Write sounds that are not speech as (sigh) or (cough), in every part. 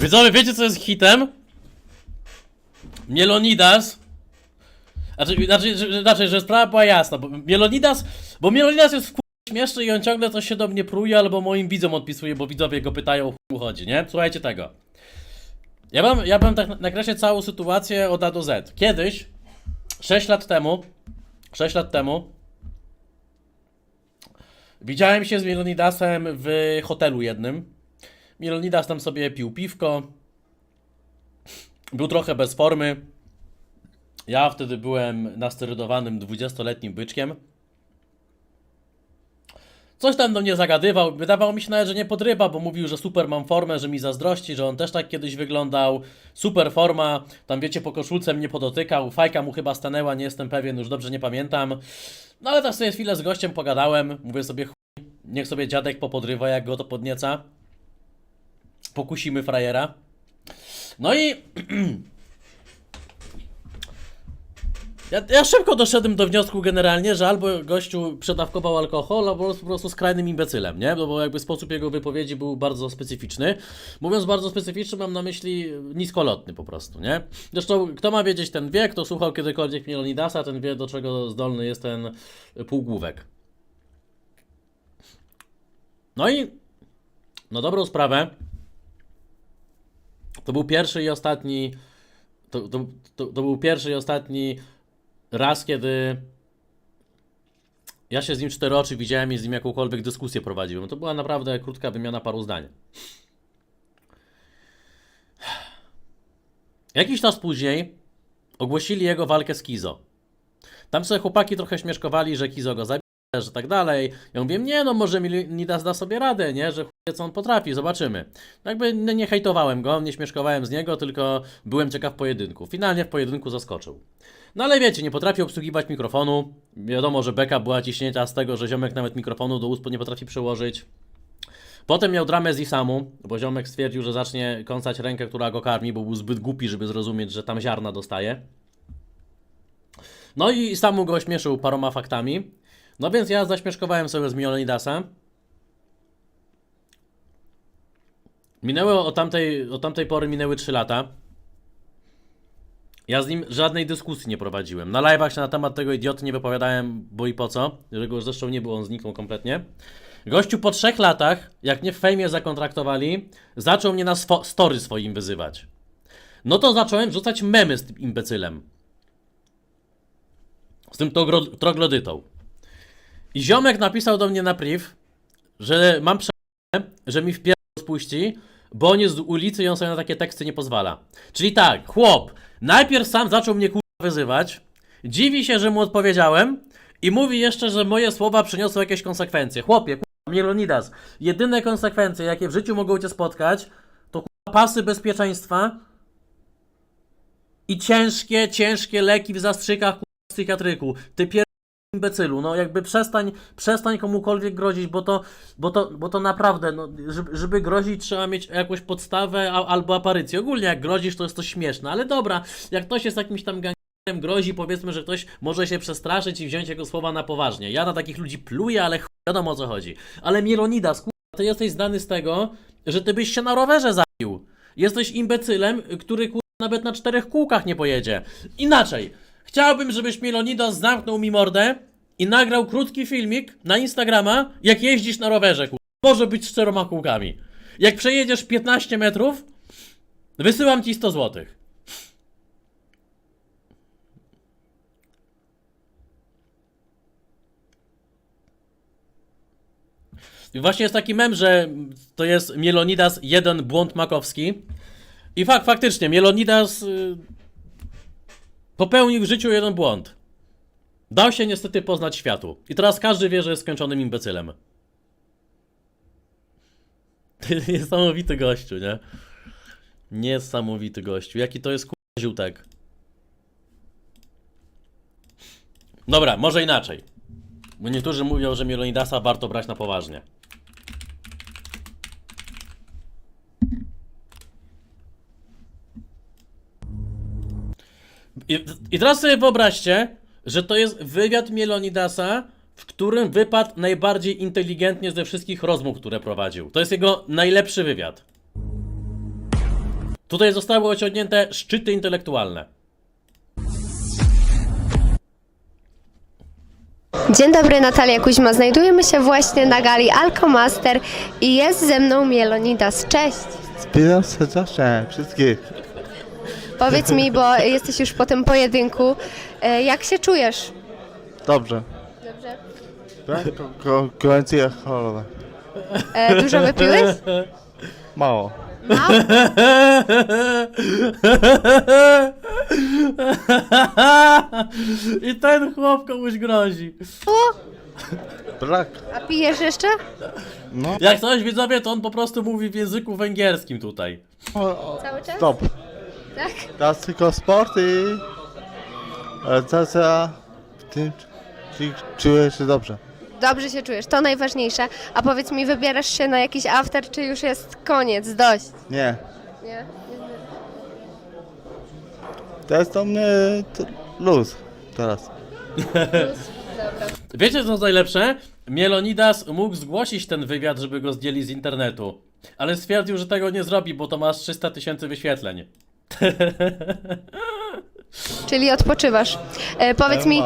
Widzowie, wiecie co jest hitem? Mielonidas. Znaczy, znaczy, znaczy, że sprawa była jasna, bo Mielonidas, bo Mielonidas jest w śmieszny i on ciągle coś się do mnie pruje, albo moim widzom odpisuje, bo widzowie go pytają o chodzi, nie? Słuchajcie tego. Ja bym, ja bym tak nakreślił całą sytuację od A do Z. Kiedyś, 6 lat temu, 6 lat temu, widziałem się z Mielonidasem w hotelu jednym. Mielonidas tam sobie pił piwko. Był trochę bez formy. Ja wtedy byłem nasterydowanym 20-letnim byczkiem. Coś tam do mnie zagadywał. Wydawało mi się nawet, że nie podrywa, bo mówił, że super mam formę, że mi zazdrości, że on też tak kiedyś wyglądał. Super forma. Tam wiecie, po koszulce mnie podotykał. Fajka mu chyba stanęła, nie jestem pewien, już dobrze nie pamiętam. No ale tak sobie chwilę z gościem pogadałem. Mówię sobie, chuj, niech sobie dziadek popodrywa, jak go to podnieca pokusimy frajera. No i. (clears throat) Ja, ja szybko doszedłem do wniosku generalnie, że albo gościu przedawkował alkohol, albo po prostu skrajnym imbecylem, nie? No bo jakby sposób jego wypowiedzi był bardzo specyficzny. Mówiąc bardzo specyficzny, mam na myśli niskolotny po prostu, nie? Zresztą, kto ma wiedzieć, ten wie, kto słuchał kiedykolwiek Mielonidasa, ten wie, do czego zdolny jest ten półgłówek. No i na dobrą sprawę, to był pierwszy i ostatni. To, to, to, to był pierwszy i ostatni raz, kiedy ja się z nim cztery oczy widziałem i z nim jakąkolwiek dyskusję prowadziłem. To była naprawdę krótka wymiana paru zdań. Jakiś czas później ogłosili jego walkę z Kizo. Tam sobie chłopaki trochę śmieszkowali, że Kizo go zabije, że tak dalej. Ja mówię, nie no, może Nidas da sobie radę, nie? Że co on potrafi, zobaczymy. Jakby nie, hejtowałem go, nie śmieszkowałem z niego, tylko byłem ciekaw pojedynku. Finalnie w pojedynku zaskoczył. No ale wiecie, nie potrafi obsługiwać mikrofonu. Wiadomo, że beka była ciśnięta z tego, że ziomek nawet mikrofonu do ust nie potrafi przełożyć. Potem miał dramę z Isamu, bo ziomek stwierdził, że zacznie kąsać rękę, która go karmi, bo był zbyt głupi, żeby zrozumieć, że tam ziarna dostaje. No i Isamu go ośmieszył paroma faktami. No więc ja zaśmieszkowałem sobie z Mionidasa. Minęło od tamtej, od tamtej pory minęły 3 lata. Ja z nim żadnej dyskusji nie prowadziłem. Na live'ach się na temat tego idioty nie wypowiadałem, bo i po co. Że go zresztą nie było, on zniknął kompletnie. Gościu po trzech latach, jak mnie w fejmie zakontraktowali, zaczął mnie na swo- story swoim wyzywać. No to zacząłem rzucać memy z tym imbecylem. Z tym troglodytą. I ziomek napisał do mnie na priv, że mam prze... że mi wpierdol spuści, bo on jest z ulicy i on sobie na takie teksty nie pozwala. Czyli tak, chłop, najpierw sam zaczął mnie kurwa wyzywać, dziwi się, że mu odpowiedziałem i mówi jeszcze, że moje słowa przyniosły jakieś konsekwencje. Chłopie, kurwa, Mielonidas, jedyne konsekwencje, jakie w życiu mogą cię spotkać, to kurwa, pasy bezpieczeństwa i ciężkie, ciężkie leki w zastrzykach kurwa, psychiatryku. Ty pier imbecylu, no jakby przestań, przestań komukolwiek grozić, bo to, bo to, bo to naprawdę, no, żeby, żeby grozić trzeba mieć jakąś podstawę a, albo aparycję. Ogólnie jak grozisz to jest to śmieszne, ale dobra, jak ktoś jest jakimś tam gangsterem, grozi, powiedzmy, że ktoś może się przestraszyć i wziąć jego słowa na poważnie. Ja na takich ludzi pluję, ale chuj, wiadomo o co chodzi. Ale Mielonidas, kurwa, ty jesteś znany z tego, że ty byś się na rowerze zabił. Jesteś imbecylem, który kurwa nawet na czterech kółkach nie pojedzie. Inaczej, chciałbym, żebyś Mielonidas zamknął mi mordę i nagrał krótki filmik na Instagrama, jak jeździsz na rowerze. Może być z czteroma kółkami. Jak przejedziesz 15 metrów, wysyłam ci 100 złotych. Właśnie jest taki mem, że to jest Mielonidas jeden błąd makowski. I fakt, faktycznie, Mielonidas y, popełnił w życiu jeden błąd. Dał się niestety poznać światu. I teraz każdy wie, że jest skończonym imbecylem. (laughs) Niesamowity gościu, nie? Niesamowity gościu. Jaki to jest k***a ziutek. Dobra, może inaczej. Bo niektórzy mówią, że Mielonidasa warto brać na poważnie. I, I teraz sobie wyobraźcie, że to jest wywiad Mielonidasa, w którym wypadł najbardziej inteligentnie ze wszystkich rozmów, które prowadził. To jest jego najlepszy wywiad. Tutaj zostały osiągnięte szczyty intelektualne. Dzień dobry, Natalia Kuźma. Znajdujemy się właśnie na gali Alkomaster i jest ze mną Mielonidas. Cześć! Witam serdecznie wszystkich. Powiedz mi, bo (laughs) jesteś już po tym pojedynku, e, jak się czujesz? Dobrze. Dobrze. Brak ko- ko- konkurencji alkoholowej. E, dużo wypiłeś? Mało. Mało? I ten chłop komuś grozi. Brak. A pijesz jeszcze? No. Jak coś widzowie, to on po prostu mówi w języku węgierskim tutaj. O, o, Cały czas? stop. Tak. Teraz tylko sport i realizacja w tym, czy czuję się dobrze. Dobrze się czujesz, to najważniejsze. A powiedz mi, wybierasz się na jakiś after, czy już jest koniec, dość? Nie. Nie? To jest do mnie t- luz teraz. (laughs) Wiecie co jest najlepsze? Mielonidas mógł zgłosić ten wywiad, żeby go zdjęli z internetu. Ale stwierdził, że tego nie zrobi, bo to ma z 300 tysięcy wyświetleń. (laughs) Czyli odpoczywasz. E, powiedz mi,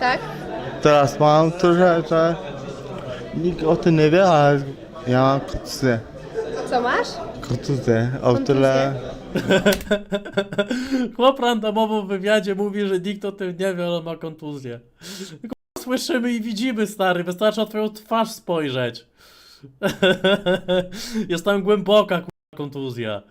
tak? Teraz mam że nikt o tym nie wie, ale ja mam kontuzję. Co masz? Kontuzję. O tyle... (laughs) Chłop randomowo w wywiadzie mówi, że nikt o tym nie wie, ale ma kontuzję. Tylko Słyszymy i widzimy, stary. Wystarczy na twoją twarz spojrzeć. (laughs) Jest tam głęboka kurwa, kontuzja.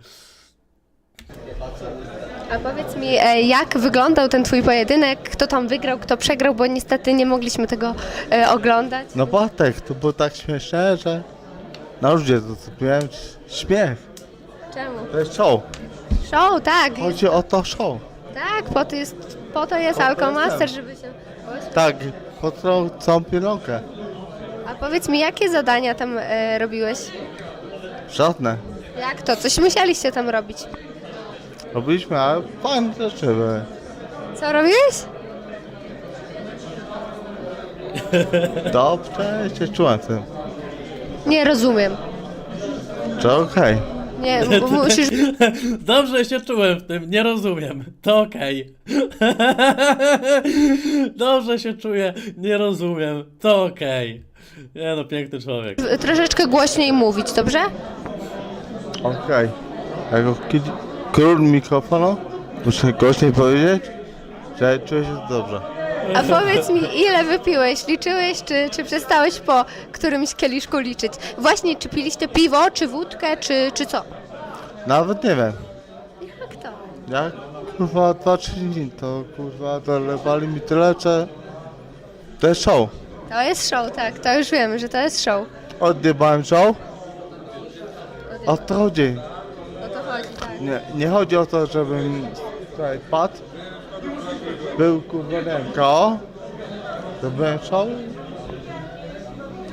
A powiedz mi, e, jak wyglądał ten twój pojedynek? Kto tam wygrał, kto przegrał, bo niestety nie mogliśmy tego e, oglądać. No Bartek, to było tak śmieszne, że na ludzie to zrobiłem śmiech. Czemu? To jest show. Show, tak. Chodzi o to show. Tak, po to jest, po to jest Alkomaster, żeby się... Tak, po tą całą pielonkę. A powiedz mi, jakie zadania tam e, robiłeś? Żadne. Jak to? Coś musieliście tam robić. Robiliśmy, ale fajne rzeczy były. Co robiłeś? (laughs) Dobrze się czułem z tym. Nie rozumiem. Że okej. Nie, m- (laughs) musisz... Dobrze się czułem w tym, nie rozumiem. To okej. (laughs) Dobrze się czuję, nie rozumiem. To okej. Nie no, piękny człowiek. troszeczkę głośniej mówić, dobrze? Okej. Kiedy król mikrofonu muszę głośniej powiedzieć, że czuję się dobrze. A powiedz mi, ile wypiłeś? Liczyłeś, czy, czy przestałeś po którymś kieliszku liczyć? Właśnie, czy piliście piwo, czy wódkę, czy, czy co? Nawet nie wiem. Jak to? Jak kurwa 2-3 dni, to kurwa dolewali mi tyle, że to jest show. To jest show, tak, to już wiemy, że to jest show. Odjebałem show. O to chodzi. O to chodzi, tak. Nie, nie chodzi o to, żebym tutaj padł. Był kurwa nie wiem, KO. Zrobiłem show.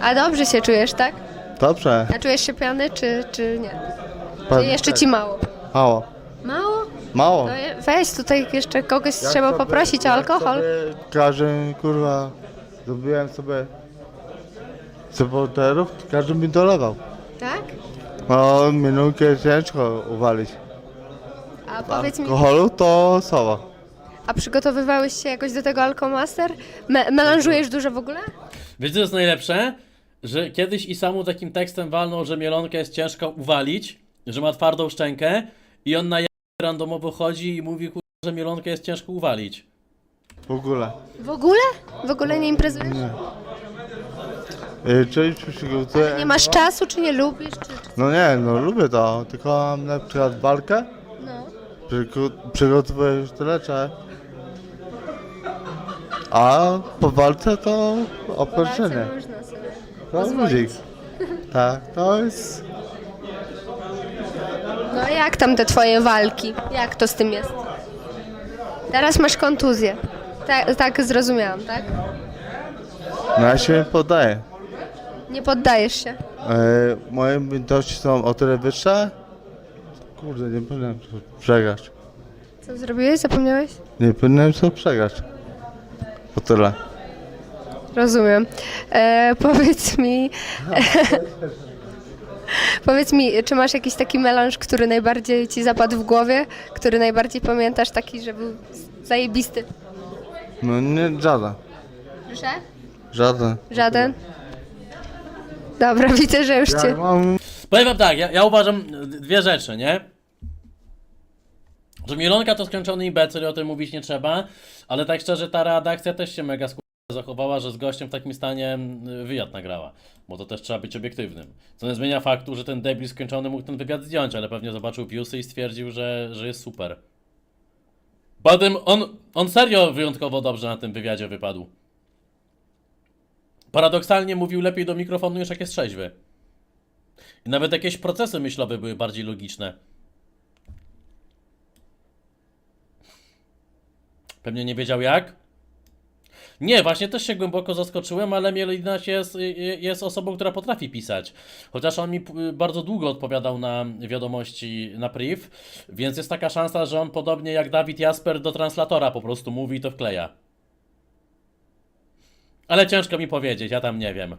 A dobrze się czujesz, tak? Dobrze. A czujesz się piany, czy, czy nie? Czy jeszcze ci mało? Mało. Mało? Mało. Je, weź tutaj jeszcze kogoś Jak trzeba sobie- poprosić o jak alkohol. sobie Każdy kurwa zrobiłem sobie supporterów, każdy mi dolewał. Tak? No minutkę ciężko uwalić. A powiedz mi, Alkoholu to sowa. a przygotowywałeś się jakoś do tego Alkomaster? Me melanżujesz dużo w ogóle? Wiecie co jest najlepsze? Że kiedyś i samu takim tekstem walnął, że mielonkę jest ciężko uwalić, że ma twardą szczękę i on na j- randomowo chodzi i mówi, kur- że mielonkę jest ciężko uwalić. W ogóle. W ogóle? W ogóle nie imprezujesz? Y, Czyli przygotuję. Nie masz czasu, czy nie lubisz? Czy, czy... No nie, no lubię to, tylko mam na przykład walkę, Przygo- przygotowuję już tyle. A po walce to opróczenie. można sobie. To pozwolić. Tak, to jest... No jak tam te twoje walki? Jak to z tym jest? Teraz masz kontuzję. Tak, tak zrozumiałam, tak? No ja się nie poddaję. Nie poddajesz się. E, moje umiejętności są o tyle wyższe. Kurde, nie powinienem to przegrać. Co zrobiłeś? Zapomniałeś? Nie powinienem to przegrać. O tyle. Rozumiem. E, powiedz mi, (laughs) Powiedz mi, czy masz jakiś taki melanż, który najbardziej ci zapadł w głowie, który najbardziej pamiętasz, taki, że był zajebisty? No nie, żaden. Proszę? Żaden. Żaden? Dobra, widzę, że już cię... Ja mam... Powiem wam tak, ja, ja uważam dwie rzeczy, nie? Że Milonka to skończony imbecyl, o tym mówić nie trzeba, ale tak szczerze ta redakcja też się mega sk- zachowała, że z gościem w takim stanie wywiad nagrała, bo to też trzeba być obiektywnym. Co nie zmienia faktu, że ten debil skończony mógł ten wywiad zdjąć, ale pewnie zobaczył viewsy i stwierdził, że, że jest super. Potem on, on serio wyjątkowo dobrze na tym wywiadzie wypadł. Paradoksalnie mówił lepiej do mikrofonu niż jak jest trzeźwy. I nawet jakieś procesy myślowe były bardziej logiczne. Pewnie nie wiedział jak? Nie, właśnie też się głęboko zaskoczyłem, ale Mielinaś jest, jest osobą, która potrafi pisać. Chociaż on mi bardzo długo odpowiadał na wiadomości na priv, więc jest taka szansa, że on podobnie jak Dawid Jasper do translatora po prostu mówi i to wkleja. Ale ciężko mi powiedzieć, ja tam nie wiem.